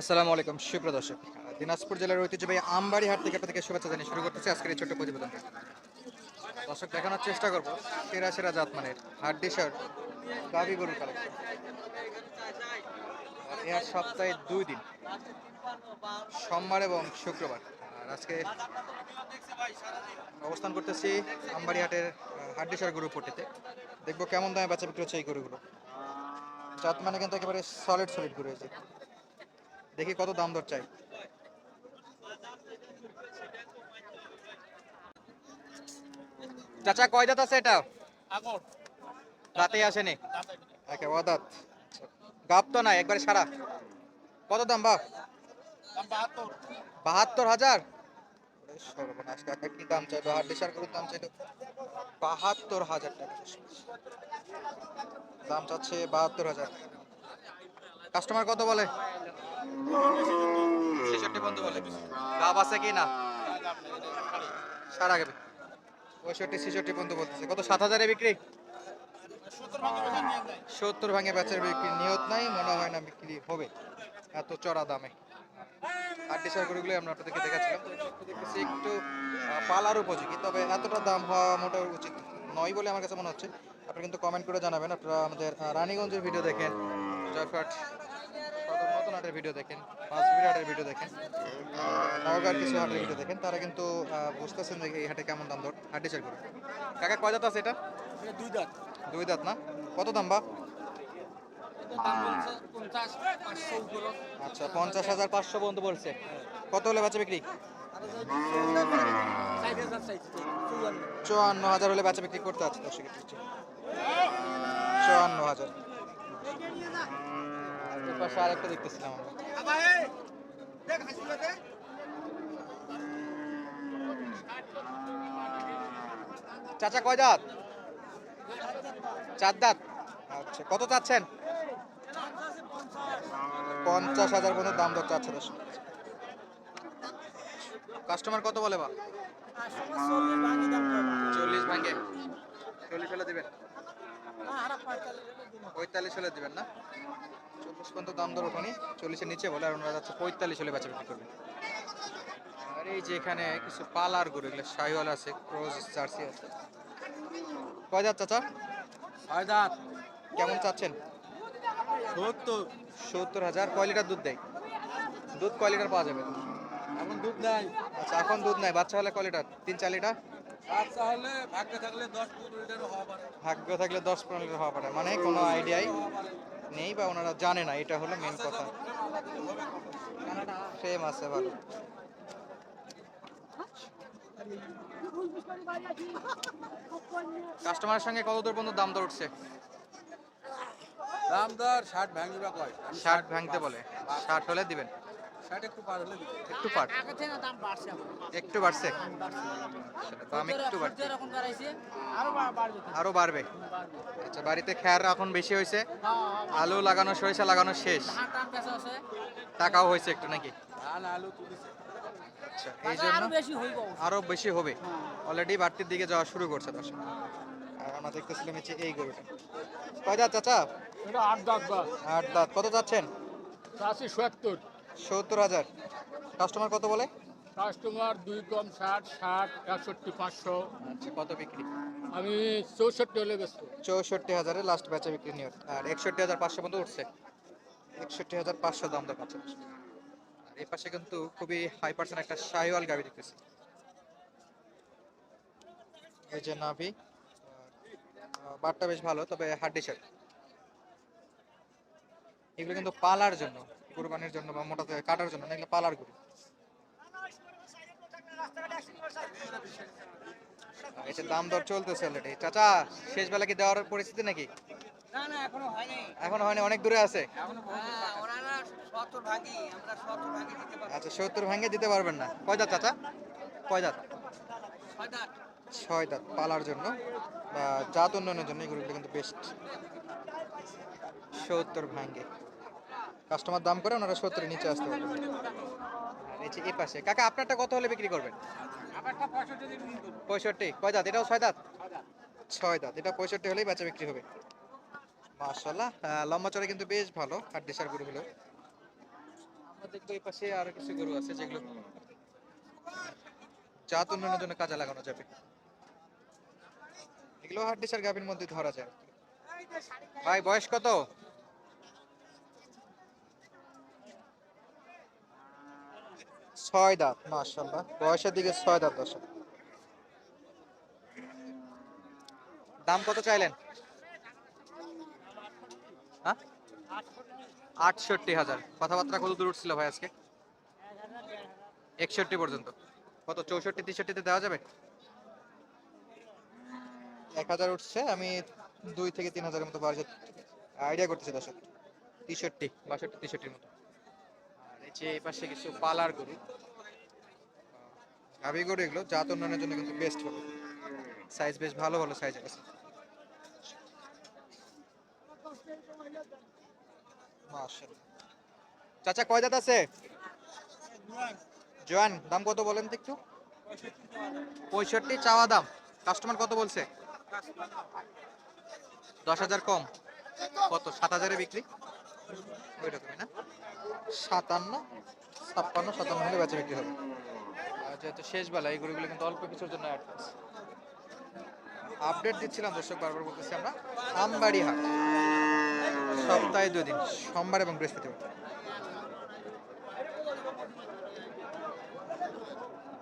আসসালামু আলাইকুম, সুপ্রিয় দর্শক। দিনাজপুর জেলার ঐতিহ্যবাহী আমবাড়ি হাট থেকে আপনাদেরকে শুভেচ্ছা জানিয়ে শুরু করতেছি আজকের এই ছোট্ট প্রতিবেদনটা। দর্শক, দেখানোর চেষ্টা করব। সেরা সেরা জাতমানের হাট ডিশার গাভি গরুর কালেকশন সপ্তাহে দুই দিন, সোমবার এবং শুক্রবার। আর আজকে অবস্থান করতেছি আমবাড়ি হাটের হাট ডিশার গরু পট্টিতে। দেখব কেমন দামে বেচা বিক্রি হচ্ছে এই গরুগুলো। জাত মানে কিন্তু একেবারে সলিড সলিড গরু হয়েছে দেখি কত দাম দর চাই। চাচা, কয় দাঁত আছে এটা? দাঁতে আসেনি। একে গাপ তো নাই, একবারে সারা। কত দাম বাপ বাহাত্তর হাজার? সর্বনাশ কি দাম চাইলো? দাম চাইলো? বাহাত্তর হাজার টাকা। দাম চাচ্ছে বাহাত্তর হাজার। কাস্টমার কত বলে? গাব আছে কি না? সারা গাবে পঁয়ষট্টি, ছেষট্টি পর্যন্ত বলতেছে। কত, সাত হাজারে বিক্রি? সত্তর ভাঙে বেচার বিক্রি। নিয়ত নাই, মনে হয় না বিক্রি হবে। এত চড়া দামে। আর ডিসার গরুগুলো আমরা আপনাদেরকে দেখাচ্ছিলাম। দেখতেছি একটু পালার উপযোগী, তবে এতটা দাম হওয়া মোটা উচিত নয় বলে আমার কাছে মনে হচ্ছে। আপনি কিন্তু কমেন্ট করে জানাবেন। আপনারা আমাদের রানীগঞ্জের ভিডিও দেখেন। জয়ফাট সদর নতুন হাটের ভিডিও দেখেন পাঁচবির হাটের ভিডিও দেখেন নওগাঁর কিছু হাটের ভিডিও দেখেন। তারা কিন্তু বুঝতেছেন যে এই হাটে কেমন দাম দর হাটে চাল করে কাকা কয় দাঁত আছে এটা? দুই দাঁত দুই দাঁত না? কত দাম বা? আচ্ছা পঞ্চাশ হাজার পাঁচশো পর্যন্ত বলছে। কত হলে বাচ্চা বিক্রি? চুয়ান্ন। হাজার হলে বাচ্চা বিক্রি করতে আছে দর্শক চুয়ান্ন হাজার। পাশে আরেকটা দেখতেছিলাম চাচা কয় দাঁত? চার দাঁত। আচ্ছা কত চাচ্ছেন? পঞ্চাশ হাজার পর্যন্ত দাম দর চাচ্ছে কাস্টমার কত বলে বা? চল্লিশ ভাঙে। চল্লিশ হলে দিবেন। পঁয়তাল্লিশ হলে দিবেন না? চল্লিশ পর্যন্ত দাম দর ওঠানি চল্লিশের নিচে বলে আর ওনারা যাচ্ছে পঁয়তাল্লিশ হলে বেচা বিক্রি করবেন আর এই যে এখানে কিছু পালার গরু এগুলো শাহিওয়াল আছে ক্রোজ জার্সি আছে। কয় দাঁত চাচা? ছয় দাঁত। কেমন চাচ্ছেন? সত্তর। সত্তর হাজার। কয় লিটার দুধ দেয়? দুধ কয় লিটার পাওয়া যাবে? এখন দুধ নাই। আচ্ছা এখন দুধ নাই। বাচ্চা হলে কয় লিটার? তিন চার লিটার? বাচ্চা ভাগ্যে থাকলে দশ পনেরো লিটার হওয়া পারে মানে কোনো আইডিয়াই নেই বা ওনারা জানে না এটা হলো মেন কথা। ফেম আছে ভালো। কাস্টমারের সঙ্গে কত দূর পর্যন্ত দাম দর উঠছে? দাম দর ষাট ভাঙিবা কয়। ষাট ভাঙতে বলে। ষাট হলে দিবেন। একটু পার হলে একটু পাট আগে থেকে দাম বাড়ছে একটু বাড়ছে। দাম একটু বাড়ছে। এখন বাড়াইছে, আরও বাড়বে আরও বাড়বে। বাড়বে। আচ্ছা বাড়িতে খেয়ার এখন বেশি হয়েছে? হ্যাঁ, হ্যাঁ, আলু লাগানো সরিষা লাগানো শেষ। টাকাও হয়েছে একটু নাকি? আলু তুলিছে। আচ্ছা এই জন্য আরও বেশি হইব অবশ্য। আরও বেশি হবে। হ্যাঁ। অলরেডি বাড়তির দিকে যাওয়া শুরু করছে দর্শক। আর আমরা দেখতেছিলাম হচ্ছে এই গরুটা। কয় দাঁত চাচা? আট দাঁত আট দাঁত। কত যাচ্ছেন চাষি সত্তর। সত্তর হাজার। কাস্টমার কত বলে? কাস্টমার দুই কম ষাট ষাট একষট্টি পাঁচশো। আচ্ছা কত বিক্রি? আমি চৌষট্টি হলে ব্যস্ত চৌষট্টি হাজারে লাস্ট বেচা বিক্রি নিয়ত আর একষট্টি হাজার পাঁচশো পর্যন্ত উঠছে। একষট্টি হাজার পাঁচশো দাম দর পাচ্ছে। আর এই পাশে কিন্তু খুবই হাই পার্সেন্ট একটা শাহিওয়াল গাড়ি দেখতেছি। এই যে নাভি। বাটটা বেশ ভালো তবে হাড্ডি শার্ট এগুলো কিন্তু পালার জন্য। কুরবানির জন্য বা মোটা কাটার জন্য না এগুলো পালার গরু যে দাম দর চলতেছে অলরেডি চাচা শেষ বেলা কি দেওয়ার পরিস্থিতি নাকি? না, না, এখনও হয়নি। এখন হয়নি অনেক দূরে আছে? হ্যাঁ। আচ্ছা সত্তর ভাঙে দিতে পারবেন না। কয় দাঁত চাচা? কয় দাঁত? ছয় দাঁত। ছয় দাঁত পালার জন্য। বা জাত উন্নয়নের জন্য এগুলো কিন্তু বেস্ট সত্তর ভাঙ্গে কাস্টমার দাম করে ওনারা সত্তরের নিচে আসতে পারবেন আর এই পাশে কাকা আপনারটা কত হলে বিক্রি করবেন? পঁয়ষট্টি কয় দাঁত? এটাও ছয় দাঁত? ছয় দাঁত। এটা পঁয়ষট্টি হলেই বেচা বিক্রি হবে। মাশাল্লাহ লম্বা চড়া কিন্তু বেশ ভালো আর হাড্ডিসার গরুগুলো আমরা দেখব এই পাশে আরও কিছু গরু আছে যেগুলো জাত উন্নয়নের জন্য কাজে লাগানো যাবে। এগুলো হাড্ডিসার গাভীর মধ্যে ধরা যায়। ভাই বয়স কত? ছয় দাঁত মাশাল্লাহ বয়সের দিকে ছয় দাঁত দর্শক। দাম কত চাইলেন? হ্যাঁ? আটষট্টি হাজার। কথাবার্তা কত দূর উঠছিল ভাই আজকে। একষট্টি পর্যন্ত। কত, চৌষট্টি, তেষট্টিতে দেওয়া যাবে? এক হাজার উঠছে, আমি দুই থেকে তিন হাজারের মতো আইডিয়া করতেছি দর্শক। তেষট্টি, বাষট্টি, তেষট্টির মতো। যে এই কিছু পালার গরু। গাভি গরু এগুলো, জাত উন্নয়নের জন্য কিন্তু বেস্ট হবে। সাইজ বেশ ভালো ভালো সাইজ আছে। চাচা, কয় দাঁত আছে? জোয়ান, দাম কত বলেন তো একটু? পঁয়ষট্টি, চাওয়া দাম। কাস্টমার কত বলছে? দশ হাজার কম। কত? সাত হাজারে বিক্রি? ওই রকমই না সাতান্ন ছাপ্পান্ন সাতান্ন হলে বেচা বিক্রি হবে। আর যেহেতু শেষ বেলা এই গরুগুলো কিন্তু অল্প কিছুর জন্য অ্যাড আপডেট দিচ্ছিলাম দর্শক বারবার বলতেছি আমরা আমবাড়ি হাট সপ্তাহে দুই দিন সোমবার এবং বৃহস্পতিবার।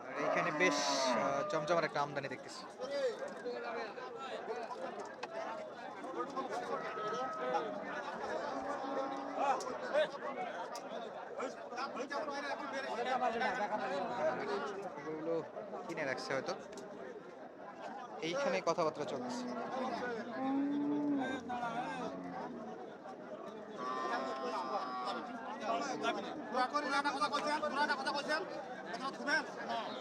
আর এইখানে বেশ জমজমার একটা আমদানি দেখতেছি। এগুলো কিনে রাখছে হয়তো। এইখানে কথাবার্তা চলতেছে। আহ,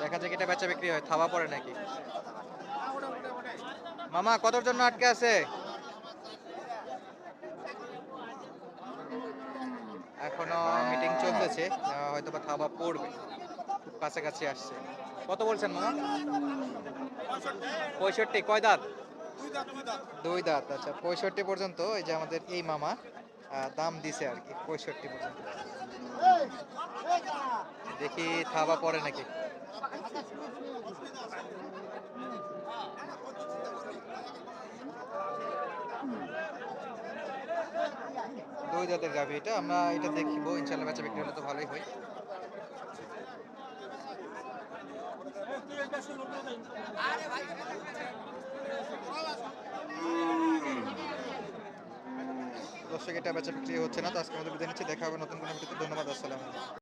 দেখা যাক এটা বেচা বিক্রি হয়, থাবা পড়ে নাকি? মামা, কতর জন্য আটকে আছে? এখনও মিটিং চলতেছে হয়তো বা থাবা পড়বে, খুব কাছাকাছি আসছে। কত বলছেন মামা? পঁয়ষট্টি, কয় দাঁত? দুই দাঁত আচ্ছা পঁয়ষট্টি পর্যন্ত এই যে আমাদের এই মামা দাম দিছে আর কি পঁয়ষট্টি পর্যন্ত। দেখি থাবা পড়ে নাকি। দুই জাতের গাভি এটা আমরা এটা দেখব ইনশাল্লাহ বেচা বিক্রি হলে তো ভালোই হয়। দর্শক, এটা বেচা বিক্রি হচ্ছে না, তো আজকে আমাদের বিদায় নিচ্ছি, দেখা হবে নতুন কোনো ভিডিওতে। ধন্যবাদ, আসসালাম